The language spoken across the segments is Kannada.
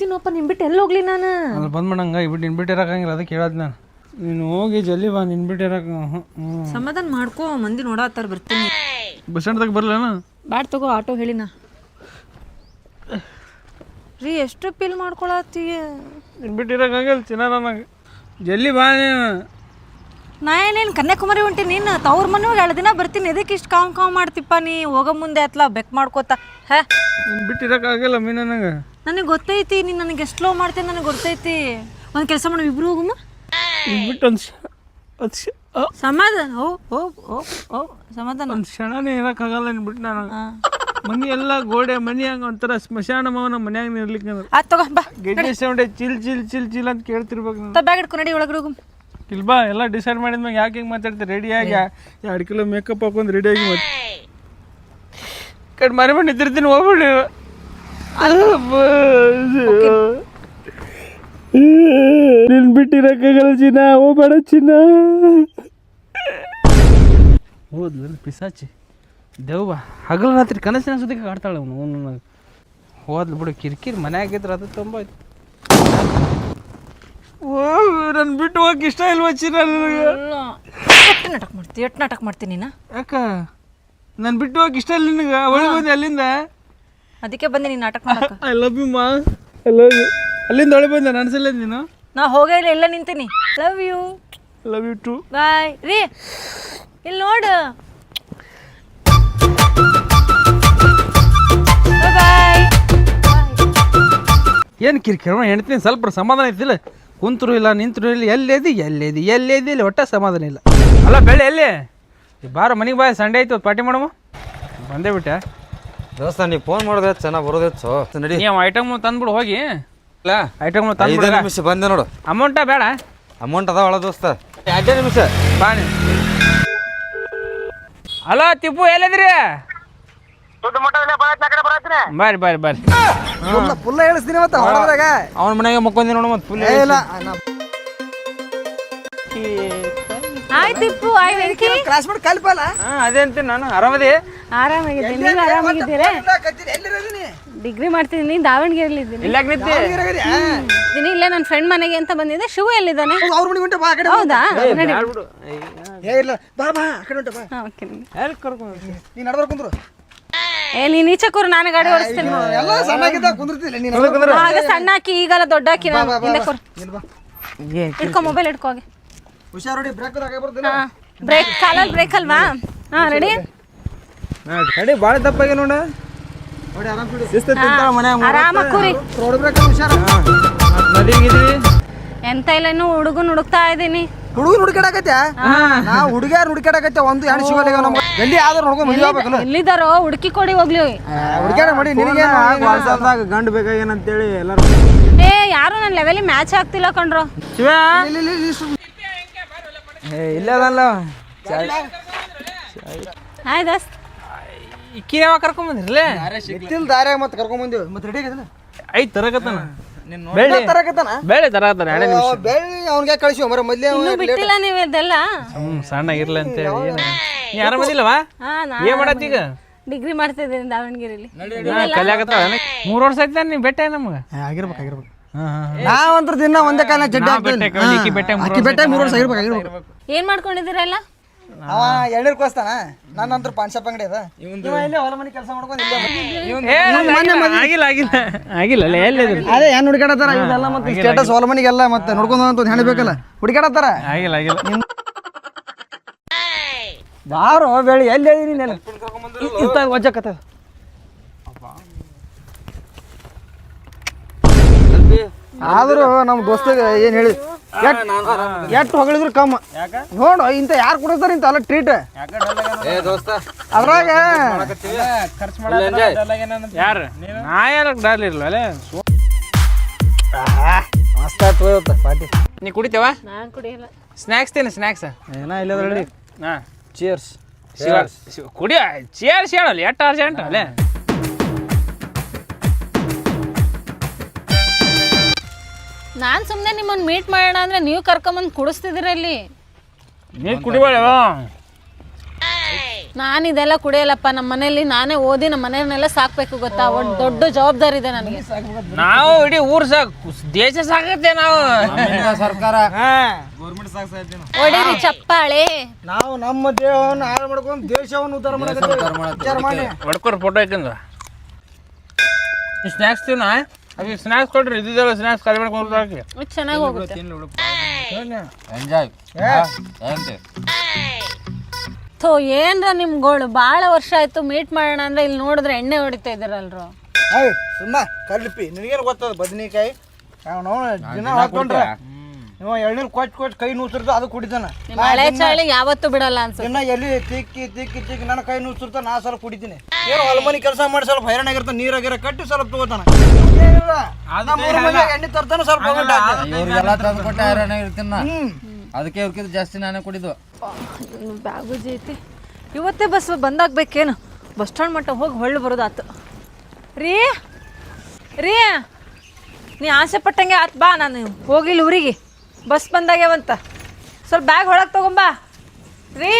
ಬರ್ತೀನಪ್ಪ ನಿನ್ ಬಿಟ್ಟು ಎಲ್ಲಿ ಹೋಗ್ಲಿ ನಾನು? ಅಲ್ಲಿ ಇಬ್ಬಿಟ್ಟು ಇಬಿಟ್ಟು ನಿನ್ಬಿಟ್ಟು ಇರಕಂಗಿಲ್ಲ ಅದಕ್ಕೆ ಹೇಳದ್ ನಾನು. ನೀನು ಹೋಗಿ ಜಲ್ದಿ ಬಾ ನಿನ್ಬಿಟ್ಟು ಇರಕ ಸಮಾಧಾನ ಮಾಡ್ಕೋ ಮಂದಿ ನೋಡತ್ತಾರ ಬರ್ತೀನಿ. ಬಸ್ ಸ್ಟ್ಯಾಂಡ್ದಾಗ ಬರಲೇನ? ಬ್ಯಾಡ್ ತಗೋ ಆಟೋ ಹೇಳಿನ ರೀ ಎಷ್ಟು ಪಿಲ್ ಮಾಡ್ಕೊಳತ್ತಿ? ನಿನ್ಬಿಟ್ಟು ಇರಕಂಗಿಲ್ಲ ಚಿನ್ನ ನನಗೆ ಜಲ್ದಿ ಬಾ ನೀನು. ನಾ ಏನೇನು ಕನ್ಯಾಕುಮಾರಿ ಹೊಂಟೀನಿ ನೀನು ತವ್ರ ಮನೆ ಹೋಗಿ ಎರಡು ದಿನ ಬರ್ತೀನಿ ಎದಕ್ಕೆ ಇಷ್ಟು ಕಾವ್ ಕಾವ್ ಮಾಡ್ತಿಪ್ಪ ನೀ? ಹೋಗೋ ಮುಂದೆ ಅತ್ಲ ಬೆಕ್ ಮಾಡ್ಕೋತ ಹೇ? ಬಿಟ್ಟಿರಕ್ಕಾಗಲ್ಲ ಇರಕ್ಕಾಗಲ್ಲ ಮೀ ನನಗೆ ನನಗೆ ಗೊತ್ತೈತಿ ನೀನು ನನಗೆ ಎಷ್ಟು ಲೋ ಮಾಡ್ತೀನಿ ನನಗೆ ಗೊತ್ತೈತಿ. ಒಂದು ಕೆಲಸ ಮಾಡಿ ಇಬ್ರು ಹೋಗಮ್ಮ ಒಂದು ಸಮಾಧಾನ ಓ ಓ ಓ ಓ ಸಮಾಧಾನ. ಒಂದು ಕ್ಷಣನೇ ಇರಕ್ಕಾಗಲ್ಲ ಅಂದ್ಬಿಟ್ಟು ನಾನು. ಮನಿ ಎಲ್ಲ ಗೋಡೆ ಮನಿ ಹಂಗ ಒಂಥರ ಸ್ಮಶಾನ ಮವನ ಮನ್ಯಾಗ ನಿರ್ಲಿಕ್ಕೆ ಅಂದ್ರೆ ಆತ್ ತಗೋ ಬಾ ಗೆಡ್ಡೆ sound chill chill chill chill ಅಂತ ಕೇಳ್ತಿರ್ಬೇಕು ನಾನು. ಬ್ಯಾಗ್ ನಡಿ ಒಳಗಡೆ ಹೋಗು ಇಲ್ಲಿ ಬಾ ಎಲ್ಲ ಡಿಸೈಡ್ ಮಾಡಿದ್ಮ್ಯಾಗ ಯಾಕೆ ಹಿಂಗೆ ಮಾತಾಡ್ತೀರಿ ರೆಡಿಯಾಗಿ ಎರಡು ಕಿಲೋ ಮೇಕಪ್ ಹಾಕೊಂಡು ರೆಡಿಯಾಗಿ ಮತ್ತೆ ಕಡೆ ಮನೆ ಮನೆ ಇದ್ದಿರ್ತೀನಿ ಹೋಗ್ಬಿಡಿ. ನಿನ್ ಬಿಟ್ಟಿರಕ್ಕಾಗಲ್ಲ ಚಿನ್ನ ಬೇಡ ಚಿನ್ನ. ಹೋದ್ಲ ಪಿಸಾಚಿ. ದೇವ್ವ ಹಗಲು ರಾತ್ರಿ ಕನಸಿನ ಸುದ್ದಿಗೆ ಆಡ್ತಾಳೆ ಅವನು ಅವನು ಹೋದ್ಲು ಬಿಡು ಕಿರಿಕಿರಿ ಮನೆಯಾಗಿದ್ರೆ ಅದು ತುಂಬ ಓ ನನ್ನ ಬಿಟ್ಟು ಹೋಗಕ್ಕೆ ಇಷ್ಟ ಇಲ್ವಾ ಚಿನ್ನ ನನಗೆ? ಎಷ್ಟು ನಾಟಕ ಮಾಡ್ತೀನಿ ಎಷ್ಟು ನಾಟಕ ಮಾಡ್ತೀನಿ ನೀನು? ಯಾಕ? ನಾನು ಬಿಟ್ಟು ಹೋಗಕ್ಕೆ ಇಷ್ಟ ಇಲ್ಲ ನಿನಗೆ? ಒಳಗೆ ಬಂದೆ ಅಲ್ಲಿಂದ? ಅದಕ್ಕೆ ಬಂದೆ ನೀನು ನಾಟಕ ಮಾಡಕ್ಕೆ. ಐ ಲವ್ ಯು ಮಾ ಐ ಲವ್ ಯು ಅಲ್ಲಿಂದ ಒಳಗೆ ಬಂದೆ ನನಸಲ್ಲ ನೀನು? ನಾ ಹೋಗೇ ಇಲ್ಲ ಎಲ್ಲ ನಿಂತೀನಿ. Love you love you too bye ರೀ ಇಲ್ಲಿ ನೋಡು. ಬಾಯ್ ಏನು ಕಿರಿಕಿರಿ ಹೆಣ್ತೀನಿ ಸ್ವಲ್ಪ ಸಮಾಧಾನ ಐತಿಲ್ಲ ಕುಂತರು ಇಲ್ಲ ನಿಂತರು ಇಲ್ಲ ಎಲ್ಲೇದಿ ಎಲ್ಲೇದಿ ಎಲ್ಲೇದಿ ಇಲ್ಲಿ ಒಟ್ಟ ಸಮಾಧಾನ ಇಲ್ಲ. ಅಲ್ಲ ಬೆಳೆ ಎಲ್ಲಿ? ಈ ಬಾರ ಮನೆಗೆ ಬಾಯ್ ಸಂಡೆ ಆಯ್ತು ಪಾರ್ಟಿ ಮಾಡಮ್ಮ. ಬಂದೇ ಬಿಟ್ಟೆ. ದೋಸ್ತ ನೀ ಫೋನ್ ಮಾಡೋದು ಚೆನ್ನಾಗಿ ಬರೋದಿತ್ತು ನಡಿ. ನೀವು ಐಟಮ್ ತಂದ್ಬಿಡು ಹೋಗಿ. ಇಲ್ಲ. ಐಟಮ್ ಐದೇ ತಂದ್ಬಿಡ ನಿಮಿಷ ಬಂದೆ ನೋಡು. ಅಮೌಂಟ ಬೇಡ. ಅಮೌಂಟ್ ಅದಾವಳ ದೋಸ್ತ. ಎರಡೇ ನಿಮಿಷ. ಬಾ ಹಲೋ ತಿಪ್ಪು ಎಲ್ಲಿದ್ರಿ? ಬರ್ರಿ ಬರ್ರಿ ಬರ್ರಿ ಫುಲ್ಲ ಹೇಳಿಸ್ತೀನಿ ಮತ್ತೆ ಹೊಡೆದ್ರಾಗ. ಅವನ ಮನೆಗೆ ಮಕ್ಕೊಂದಿ ನೋಡು ಮತ್ತೆ ಫುಲ್ ಇಲ್ಲ ಆಯ್ ವೆಂಕಿ ಕ್ಲಾಸ್ ಮಾಡಿ ಕಲ್ಪಲ್ಲ? ಹಾಂ ಅದೇ ಅಂತೀನಿ ನಾನು ಆರಾಮದಿ? ಆರಾಮಾಗಿದ್ದೀನಿ ನೀವು ಆರಾಮಾಗಿದ್ದೀರಾ? ಡಿಗ್ರಿ ಮಾಡ್ತಿದ್ದೀನಿ ದಾವಣಗೆರೆಯಲ್ಲಿ ಇದ್ದೀನಿ. ನಿಂತಿ? ಇದ್ದೀನಿ ಇಲ್ಲೇ ನನ್ನ ಫ್ರೆಂಡ್ ಮನೆಗೆ ಅಂತ ಬಂದಿದ್ದೆ ಶಿವ ಎಲ್ಲಿದ್ದಾನೆ? ಅವ್ರ ಮನೆ ಹೊಂಟ ಬಾ ಆ ಕಡೆ ಹೌದಾ? ನಡಿ. ಬಿಡು ಏ ಇಲ್ಲ ಬಾ ಬಾ ಆ ಕಡೆ ಹೊಂಟ ಬಾ. ಹಾಂ ಓಕೆ ಎಲ್ಲಿ ಕರ್ಕೊಂಡು ನೀನ್ ನಡ್ಬಾರ ಕುಂದ್ರು? ಏ ನೀನು ಈಚೆ ಕೂರು ನಾನು ಗಾಡಿ ಓಡಿಸ್ತೀನಿ. ಎಲ್ಲ ಕುಂದಿರ್ತಿಲ್ಲ ನೀನ್ ಆಗ ಸಣ್ಣ ಹಾಕಿ ಈಗಲ್ಲ ದೊಡ್ಡ ಹಾಕಿ ನಾನು ಹಿಂದೆ ಕೊರು. ಇಲ್ಲಿ ಇಟ್ಕೊ ಮೊಬೈಲ್ ಇಟ್ಕೋಗಿ ಹೋಗಿ. ಹುಷಾರ್ ನೋಡಿ ಬ್ರೇಕ್ ಬರ್ತೀನಿ ಬ್ರೇಕ್ ಕಾಲಲ್ಲಿ ಬ್ರೇಕ್ ಅಲ್ವಾ ಹಾಂ ರೆಡಿ ಕಡೆ ಭಾಳ ತಪ್ಪಾಗಿ ನೋಡ ನೋಡಿ ಆರಾಮ್ ಬಿಡು ಶಿಸ್ತು ತಿಂತಾಳ ಮನ್ಯಾಗ ಆರಾಮಾಗಿ ಕೂರಿ ರೋಡ್ ಬ್ರೇಕ್ ಹುಷಾರ ಮದುವೆಗಿದ್ವಿ ಎಂತ ಇಲ್ಲ ಇನ್ನೂ ಹುಡುಗನ್ ಹುಡುಕ್ತಾ ಇದ್ದೀನಿ ಹುಡುಗನ್ ಹುಡುಕಾಡಕತ್ಯ ನಾ ಹುಡುಗ್ಯಾರ ಒಂದು ಎರಡು ನಮ್ಗೆ ಎಲ್ಲಿ ಆದ್ರೂ ನೋಡ್ಕೊಂಡು ಮದುವೆ ಆಗ್ಬೇಕಲ್ಲ ಎಲ್ಲಿದ್ದಾರೋ ಹುಡುಕಿ ಕೊಡಿ ಹೋಗ್ಲಿ ಹುಡುಗ್ಯಾರ ಮಾಡಿ ನಿನಗೆ ವಾಟ್ಸಪ್ದಾಗ ಗಂಡು ಬೇಕಾಗೇನಂತೇಳಿ ಎಲ್ಲರೂ ಏ ಯಾರು ನನ್ನ ಲೆವೆಲಿಗೆ ಮ್ಯಾಚ್ ಆಗ್ತಿಲ್ಲ ಕಣ್ರು ಶಿವ ಇಲ್ಲ ಅದಲ್ಲ ಹಾಯ್ ದೋಸ್ತ್. ಇಕ್ಕಿ ಯಾವ ಕರ್ಕೊಂಬಂದಿರ್ಲೇ ಎತ್ತಿಲ್ ದಾರ್ಯಾಗ ಮತ್ತೆ ಕರ್ಕೊಂಡ್ ಬಂದಿವಿ. ಮತ್ತೆ ರೆಡಿ ತರಕತ್ತಾನ. ಬೆಳ್ಳಿ ತರಕತ್ತಾನ? ಬೆಳೆ ತರಕತ್ತಾನ ಎರಡೇ ನಿಮಿಷ. ಬೆಳ್ಳಿ ಅವ್ನಿಗೆ ಕಳಿಸಿ ಮರ ಮೊದ್ಲೇ ಇನ್ನೂ ಬಿಟ್ಟಿಲ್ಲ ನೀವು ಇದೆಲ್ಲ? ಹ್ಞೂ ಸಣ್ಣ ಇರ್ಲಿ ಏನು ನೀ ಹಾ ಏನ್ ಡಿಗ್ರಿ ಮಾಡ್ತಿದ್ದೀನಿ ದಾವಣಗೆರೆಯಲ್ಲಿ ಕಲಿಯಾಕತ್ತ ಮೂರು ವರ್ಷ ಆಯ್ತು ನೀ ಬೆಟ್ಟ ನಮ್ಗೆ? ಆಗಿರ್ಬೇಕು ಆಗಿರ್ಬೇಕು. ನಾವಂತ್ರ ದಿನ ಒಂದೇ ಕಾಲ ಜಡ್ಡಿ ಮೂರ್ ಅಕ್ಕಿ ಬೆಟ್ಟ ಮೂರು ವರ್ಷ ಆಗಿರ್ಬೇಕು. ಏನ್ ಮಾಡ್ಕೊಂಡಿದ್ದೀರಲ್ಲ ಅವ ಎಳ್ನೀರ್ ಕೋಸ್ತಾನ ನನ್ನ ಅಂತ್ರ ಪಾನ್ ಶಾಪ್ ಅಂಗಡಿ ಅದ. ಇಲ್ಲೇ ಹೊಲ ಮನೆ ಕೆಲಸ ಮಾಡ್ಕೊಂಡು ಆಗಿಲ್ಲ ಆಗಿಲ್ಲ ಆಗಿಲ್ಲ. ಅಲ್ಲ ಎಲ್ಲಿದ್ರಿ ಅದೇ ಏನ್ ಹುಡುಕಾಡತ್ತಾರ ಇದೆಲ್ಲ ಮತ್ತೆ ಸ್ಟೇಟಸ್ ಹೊಲ ಮನಿಗೆಲ್ಲ ಮತ್ತೆ ನೋಡ್ಕೊಂಡು ಅಂತ ಹೆಣ್ಣು ಬೇಕಲ್ಲ? ಹುಡುಕಾಡತ್ತಾರ ಆಗಿಲ್ಲ ಆಗಿಲ್ಲ. ಬಾರೋ ಬೆಳಿ ಎಲ್ಲಿ ಹೇಳಿ ನೀನು? ಇತ್ತ ಆದ್ರೂ ನಮ್ಮ ದೋಸ್ತ ಏನ್ ಹೇಳಿ? ಎಷ್ಟು ಹೊಗಳಿದ್ರು ಕಮ್ಮ ನೋಡು ಇಂತ ಯಾರು ಕೊಡ್ತಾರ ಇಂತ ಅಲ್ಲ ಟ್ರೀಟ್ ಅದ್ರಾಗ ಯಾರು? ನಾ ಯಾರ ಡಾಲ್ ಇರ್ಲ ಅಲ್ಲೇ? ಮಸ್ತ್ ಆಯ್ತು ಇವತ್ತು ಪಾರ್ಟಿ. ನೀ ಕುಡಿತೇವ? ಸ್ನ್ಯಾಕ್ಸ್ ತೇನೆ ಸ್ನ್ಯಾಕ್ಸ್ ಏನ ಇಲ್ಲ ಹಾ. ಶಿವ ಕುಡಿಯ ಚೇರ್ಸ್ ಹೇಳಲ್ಲ ಎಷ್ಟು ಅರ್ಜೆಂಟ್ ಅಲ್ಲೇ? ನಾನ್ ಸುಮ್ಮನೆ ನಿಮ್ಮನ್ನು ಮೀಟ್ ಮಾಡೋಣ ಅಂದ್ರೆ ನೀವು ಕರ್ಕೊಂಬಂದು ಕುಡಿಸ್ತಿದ್ದೀರ ಅಲ್ಲಿ. ನೀ ಕುಡಿಬೇಡ. ನಾನು ಇದೆಲ್ಲ ಕುಡಿಯಲ್ಲಪ್ಪ ನಮ್ಮ ಮನೆಯಲ್ಲಿ ನಾನೇ ಓದಿ ನಮ್ಮ ಮನೆಯನ್ನೆಲ್ಲ ಸಾಕ್ಬೇಕು ಗೊತ್ತಾ? ಒಂದು ದೊಡ್ಡ ಜವಾಬ್ದಾರಿ ಇದೆ ನನಗೆ. ನಾವು ಇಡೀ ಊರ್ ಸಾಕು ದೇಶ ಸಾಕತ್ತೆ ನಾವು. ಸರ್ಕಾರ. ಒಡೀರಿ ಚಪ್ಪಾಳೆ. ನಾವು ನಮ್ಮ ದೇಹವನ್ನು ಹಾಳು ಮಾಡ್ಕೊಂಡು ದೇಶವನ್ನು ಉದ್ಧಾರ ಮಾಡ್ಕೊಂಡು ವಿಚಾರ ಮಾಡಿ. ಹೊಡ್ಕೊರ್ ಫೋಟೋ ಹಾಕಂದ್ರ ಸ್ನ್ಯಾಕ್ಸ್ ತಿನ್ನ? ಅದಕ್ಕೆ ಸ್ನ್ಯಾಕ್ಸ್ ಕೊಡ್ರಿ ಇದ್ದಿದ್ದೆಲ್ಲ ಸ್ನ್ಯಾಕ್ಸ್ ಖಾಲಿ ಮಾಡ್ಕೊಂಡು ಹಾಕಿ. ಇದು ಚೆನ್ನಾಗಿ ಹೋಗುತ್ತೆ. ಎಂಜಾಯ್ ಥೋ ಏನ್ರ ನಿಮ್ಗಳು ಭಾಳ ವರ್ಷ ಆಯ್ತು ಮೀಟ್ ಮಾಡೋಣ ಅಂದ್ರೆ ಇಲ್ಲಿ ನೋಡಿದ್ರೆ ಎಣ್ಣೆ ಹೊಡಿತಾ ಇದ್ದಾರಲ್ರು. ಸುಮ್ಮ ಕಲ್ಪಿ ನಿನಗೇನು ಗೊತ್ತದ ಬದನೆಕಾಯಿ? ನಾವು ದಿನ ಹಾಕೊಂಡ್ರೆ ನೀವು ಎಳ್ನೀರು ಕೊಚ್ಚ ಕೊಚ್ಚ ಕೈ ನೂಸಿರ್ತ ಅದು ಕುಡಿತಾನ. ನಿಮ್ಮ ಹಳೆ ಚಾಳಿ ಯಾವತ್ತೂ ಬಿಡಲ್ಲ ಅನ್ಸುತ್ತೆ. ಇನ್ನ ಎಲ್ಲಿ ತಿಕ್ಕಿ ತಿಕ್ಕಿ ತಿಕ್ಕಿ ನನ್ನ ಕೈ ನೂಸಿರ್ತ ನಾ ಸ್ವಲ್ಪ ಕುಡಿತೀನಿ. ಏನು ಹೊಲಮನಿ ಕೆಲಸ ಮಾಡಿ ಸ್ವಲ್ಪ ಹೈರಾಣ ನೀರ ನೀರಾಗಿರ ಕಟ್ಟಿ ಸ್ವಲ್ಪ ತಗೋತಾನ. ಏನಿಲ್ಲ. ಮೂರು ಮಂದಿ ಎಣ್ಣೆ ತರ್ತಾನೆ ಸ್ವಲ್ಪ ಇವ್ರಿಗೆಲ್ಲ ತಂದು ಕೊಟ್ಟೆ ಹೈರಾಣ ಇರ್ತೀನಿ ನಾ. ಅದಕ್ಕೆ ಇವ್ರಿಗಿಂತ ಜಾಸ್ತಿ ನಾನೇ ಕುಡಿದು. ಬ್ಯಾಗುಜಿ ಐತಿ. ಇವತ್ತೇ ಬಸ್ ಬಂದಾಗ್ಬೇಕೇನು? ಬಸ್ ಸ್ಟ್ಯಾಂಡ್ ಮಟ್ಟ ಹೋಗಿ ಹೊಳ್ಳು ಬರೋದಾತು. ರೀ ರೀ ನೀ ಆಸೆ ಪಟ್ಟಂಗೆ ಆತ್ ಬಾ ನಾನು ಹೋಗಿಲ್ಲ ಊರಿಗೆ. ಬಸ್ ಬಂದಾಗ್ಯಾವಂತ ಸ್ವಲ್ಪ ಬ್ಯಾಗ್ ಹೊಳಗೆ ತಗೊಂಬಾ. ರೀ.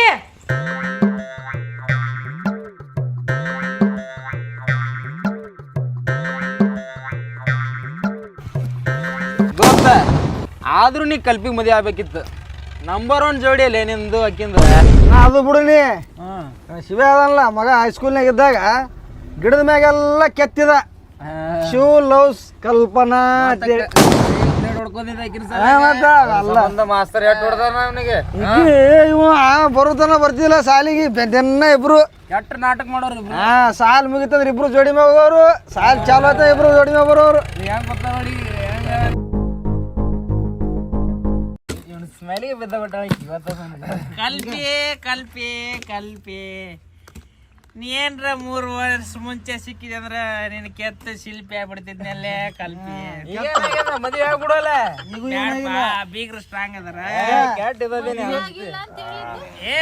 ದೋಸ್ತ ಆದ್ರೂ ನೀ ಕಲ್ಪಿಗೆ ಮದುವೆ ಆಗ್ಬೇಕಿತ್ತು. ನಂಬರ್ ಒನ್ ಜೋಡಿ ಅಲ್ಲೇ ನಿಂದು ಅಕ್ಕಿಂದ? ನಾ ಅದು ಬಿಡುನಿ. ಶಿವ ಅದಲ್ಲ ಮಗ ಹೈಸ್ಕೂಲ್ನಾಗ ಇದ್ದಾಗ ಗಿಡದ ಮ್ಯಾಗೆಲ್ಲ ಕೆತ್ತಿದ. ಶಿವ್ ಲವ್ಸ್ ಕಲ್ಪನಾ ಅಂತೇಳಿ. ಹಾ, ಮತ್ತ ಅಲ್ಲ ಒಂದು ಮಾಸ್ತರ್ ಎಟ್ ಹೊಡ್ದಾರ ಅವನಿಗೆ? ಇವ ಬರುತನ ಬರ್ತಿಲ್ಲ ಸಾಲಿಗೆ. ಬೆನ್ನ ಇಬ್ರು. ಕೆಟ್ಟ ನಾಟಕ ಮಾಡೋರು ಹಾ ಸಾಲ್ ಮುಗಿತಂದ್ರ ಇಬ್ರು ಜೋಡಿ ಮ್ಯಾಗ ಹೋಗೋರು. ಸಾಲ್ ಚಾಲು ಆಯ್ತ ಇಬ್ರು ಜೋಡಿ ಮ್ಯಾಗ ಬರೋರು. ಹೆಂಗ್ ಗೊತ್ತ ನೋಡಿ? ಸ್ಮೆಲಿಗೆ ಬಿದ್ದ ಬಿಟ್ಟ ಇವತ್ತ ಕಲ್ಪಿ ಕಲ್ಪಿ ಕಲ್ಪಿ. ನೀ ಮೂರ್ ಮೂರು ವರ್ಷ ಮುಂಚೆ ಸಿಕ್ಕಿದೆ ಅಂದ್ರ ನಿನ್ ಕೆತ್ತ ಶಿಲ್ಪಿ ಆಗ್ಬಿಡ್ತಿದ್ನಲ್ಲೇ ಕಲ್ಪಿ. ಮದುವೆ ಆಗ್ಬಿಡಲ್ಲ ಬೀಗ್ರ ಸ್ಟ್ರಾಂಗ್ ಅದಾರ. ಏ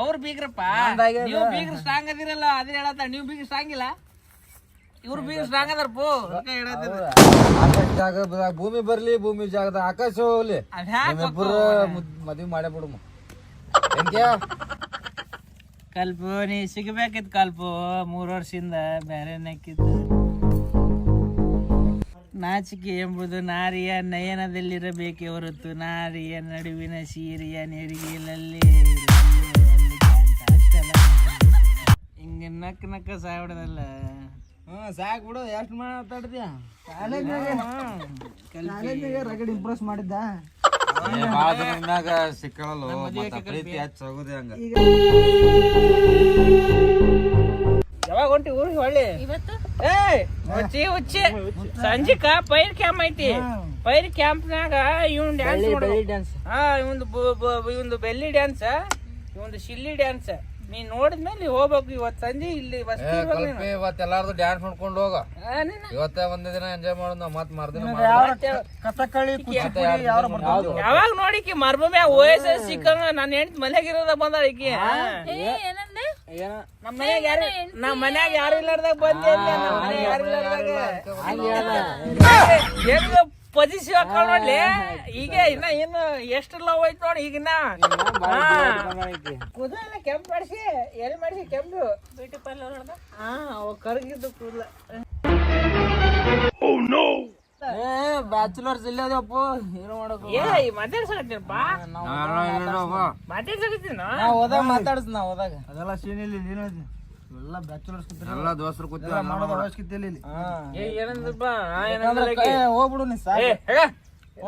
ಅವ್ರ ಬೀಗ್ರಪ್ಪ. ನೀವು ಬೀಗ್ರ ಸ್ಟ್ರಾಂಗ್ ಅದಿರಲ್ಲ ಅದ್ರ ಹೇಳತ್ತ? ನೀವು ಬೀಗ್ರ ಸ್ಟ್ರಾಂಗ್ ಇಲ್ಲ? ಇವ್ರು ಬೀಗ್ರ ಸ್ಟ್ರಾಂಗ್ ಅದಾರ ಪೋ. ಹೇಳತ್ತಿದ್ದು. ಭೂಮಿ ಬರ್ಲಿ ಭೂಮಿ ಜಾಗದ ಆಕಾಶ ಹೋಗ್ಲಿ. ಮದ್ವಿ ಮಾಡೇ ಬಿಡು ಹೆಂಗೆ ಕಲ್ಪು ನೀ ಸಿಗ್ಬೇಕಿತ್ತು ಕಲ್ಪು ಮೂರು ವರ್ಷದಿಂದ ಬೇರೆ ನಕ್ಕಿದ್ದ. ನಾಚಿಕೆ ಎಂಬುದು ನಾರಿಯ ನಯನದಲ್ಲಿರಬೇಕೆ ಹೊರತು ನಾರಿಯ ನಡುವಿನ ಸೀರೆಯ ನೆರಿಗೆಯಲ್ಲಿ ಹಿಂಗೆ ನಕ್ಕ ನಕ್ಕ ಸಾಯ್ಬಿಡದಲ್ಲ ಹ್ಮ್ ಸಾಕ್ ಬಿಡು ಎಷ್ಟು ಮಾತಾಡ್ತೀಯ? ರಗಡ್ ಇಂಪ್ರೆಸ್ ಮಾಡಿದ್ದ. ದಿನದಾಗ ಮತ್ತೆ ಪ್ರೀತಿ ಹಚ್ಚ ಹೋಗುದೇ ಹಂಗ. ಯಾವಾಗ ಹೊಂಟಿ ಊರಿಗೆ ಹೊಳ್ಳಿ? ಇವತ್ತು? ಏಯ್ ಹುಚ್ಚಿ ಹುಚ್ಚಿ. ಸಂಜಿಕ ಪೈರ್ ಕ್ಯಾಂಪ್ ಐತಿ. ಪೈರ್ ಕ್ಯಾಂಪ್ನಾಗ ಇವನ್ ಡ್ಯಾನ್ಸ್ ಹಾ ಇವಂದು ಇವಂದು ಬೆಲ್ಲಿ ಡ್ಯಾನ್ಸ್ ಇವಂದು ಶಿಲ್ಲಿ ಡ್ಯಾನ್ಸ್ ನೀ ನೋಡಿದ್ಮೇಲೆ ಹೋಗ್ಬೇಕು ಇವತ್ತು ಸಂಜೆ ಇಲ್ಲಿ ಬಸ್ ಕಲ್ಪಿ ಇವತ್ತು ಎಲ್ಲಾರ್ದು ಡ್ಯಾನ್ಸ್ ಮಾಡ್ಕೊಂಡು ಹೋಗ ಇವತ್ತೇ ಒಂದೇ ದಿನ ಎಂಜಾಯ್ ಮಾಡೋದು ನಾವು ಮತ್ ಮರ್ದಿನ ಕಥಕಳಿ ಕುಚಿಪುಡಿ ಯಾರು ಬರ್ತಾವ ಯಾವಾಗ ನೋಡಿಕಿ ಎಸ್ ಎಸ್ ಸಿಕ್ಕಂಗ ನನ್ನ ಹೆಂಡತಿ ಮನೆಯಾಗಿರೋದ ಬಂದಾಳ ಈಕಿ ಏನಂದೆ ನಮ್ಮ ಮನ್ಯಾಗ ಯಾರು ನಮ್ಮ ಮನ್ಯಾಗ ಯಾರು ಇಲ್ಲಾರ್ದಾಗ ಬಂದೆ ನಮ್ಮ ಮನ್ಯಾಗ ಯಾರು ಇಲ್ಲಾರ್ದಾಗ ಹೆಂಗ ಪೊಸಿಷನ್ ಹಾಕೊಂಡ್ ನೋಡ್ಲಿ ಈಗ ಇನ್ನ ಇನ್ನು ಎಷ್ಟು ಲವ್ ಐತ್ ನೋಡಿ ಈಗಿನ ಕೂದಲ ಕೆಂಪ್ ಮಾಡಿಸಿ ಎಲ್ಲಿ ಮಾಡಿಸಿ ಕೆಂಪು. ಬ್ಯೂಟಿ ಪಾರ್ಲರ್ ಒಳಗ? ಹಾ ಅವ ಕರಗಿದ್ದು ಕೂದಲ. ಬ್ಯಾಚುಲರ್ಸ್ ಇಲ್ಲ ಅದಪ್ಪ. ಏನೋ ಮಾಡಕ್ ಏ ಮಾತಾಡ್ಸಕತ್ತೀನಪ್ಪ ಮಾತಾಡ್ಸಕತ್ತೀನ ನಾ ಹೋದಾಗ ಮಾತಾಡ್ಸ್ ನಾ ಹೋದಾಗ. ಅದೆಲ್ಲ ಸೀನ್ ಇಲ್ಲಿ ನೀನು ಎಲ್ಲ ಬ್ಯಾಚುಲರ್ಸ್ ಎಲ್ಲ ದೋಸ್ತರು ಕೂತಿ ಮಾಡೋದು ಅವಶ್ಯಕತೆ ಇಲ್ಲ ಇಲ್ಲಿ ಏ ಏನಂದ್ರಪ್ಪ ಆ ಏನಂದ್ರೆ ಆಕಿ? ಹೋಗ್ಬಿಡು ನೀ ಸಾಕ್ ಏ, ಹೇಳ.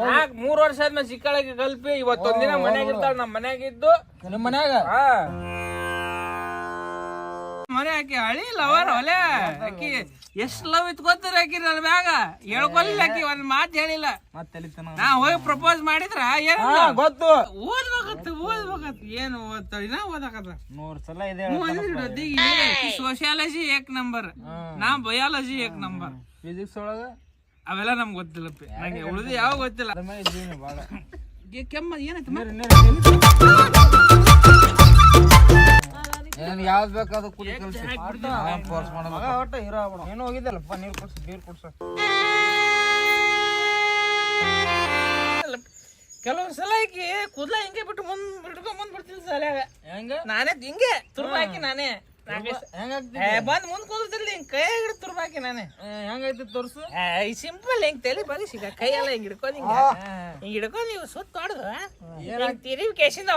ನಾಕ್ ಮೂರ್ ವರ್ಷ ಆದ್ಮೇಲೆ ಸಿಕ್ಕಳಕ್ಕೆ ಕಲ್ಪಿ ಇವತ್ತೊಂದಿನ ಮನ್ಯಾಗ ಇರ್ತಾಳ ನಮ್ಮ ಮನ್ಯಾಗ ಇದ್ದು ನಿಮ್ಮ ಮನ್ಯಾಗ ಹಾ. ಆಕಿ ಹಳಿ ಲವರ್ ಒಲೆ. ಆಕಿ ಎಷ್ಟ್ ಲವ್ ಇತ್ ಗೊತ್ತಿರ ಆಕಿ ನನ್ನ ಮ್ಯಾಗ? ಹೇಳ್ಕೊಲಿಲ್ಲ ಆಕಿ ಒಂದ್ ಮಾತ್ ಹೇಳಿಲ್ಲ. ನಾ ಹೋಗಿ ಪ್ರಪೋಸ್ ಮಾಡಿದ್ರ ಏನ್ ಗೊತ್ತು. ಓದ್ಬೇಕತ್ ಓದ್ಬೇಕತ್. ಏನು ಓದ್ತಾಳ ಇನ್ನ ಓದಕತ್ತ ನೂರ್ ಸಲ ಇದೆ ಸೋಶಿಯಾಲಜಿ ಏಕ್ ನಂಬರ್ ನಾ ಬಯಾಲಜಿ ಏಕ್ ನಂಬರ್ ಫಿಸಿಕ್ಸ್ ಒಳಗ? ಅವೆಲ್ಲ ನಮ್ಗೆ ಗೊತ್ತಿಲ್ಲಪ್ಪ. ನಂಗೆ ಉಳಿದು ಯಾವ ಗೊತ್ತಿಲ್ಲ. ಕೆಮ್ಮ ಏನಾಯ್ತು ಏನ್ ಯಾವ್ದು ಬೇಕು ಅದು ಕುಡಿ ಕಲ್ಸಿ ಫೋರ್ಸ್ ಮಾಡೋದು. ಒಟ್ಟು ಹೀರೋ ಆಗ್ಬಿಡು. ಏನು ಹೋಗಿದ್ದಲ್ಲಪ್ಪ ನೀರು ಕುಡ್ಸು ಬೀರ್ ಕುಡ್ಸು. ಕೆಲವೊಂದ್ ಸಲ ಆಕಿ ಕೂದಲ ಹಿಂಗೆ ಬಿಟ್ಟು ಮುಂದ್ ಬಿಟ್ಕೊಂಡ್ ಬಂದ್ ಬಿಡ್ತೀನಿ ಸಲ್ಯಾಗ ಹೆಂಗ? ನಾನೇ ಹಿಂಗೆ ತುರ್ಬಾಕಿ ನಾನೇ. ಹೆಂಗಾಗ್ತಿ ಏ, ಬಂದ್ ಮುಂದ್ ಕೂದಲ್ತಿರ್ಲಿ ಹಿಂಗ್ ಕೈ ಹಿಡಿದು ತುರ್ಬಾಕಿ ನಾನೇ. ಹೆಂಗೈತಿ ತೋರ್ಸು? ಈ ಸಿಂಪಲ್ ಹೆಂಗ್ ತಲೆ ಬರೀ ಸಿಗ ಕೈ ಎಲ್ಲ ಹಿಂಗ್ ಹಿಡ್ಕೊಂಡ್ ಹಿಂಗ ಹಿಂಗ್ ಹಿಡ್ಕೊಂಡ್ ನೀವು ಸುತ್ತ ಹೊಡೆದು ತಿರುವಿ ಕೇಸಿಂದ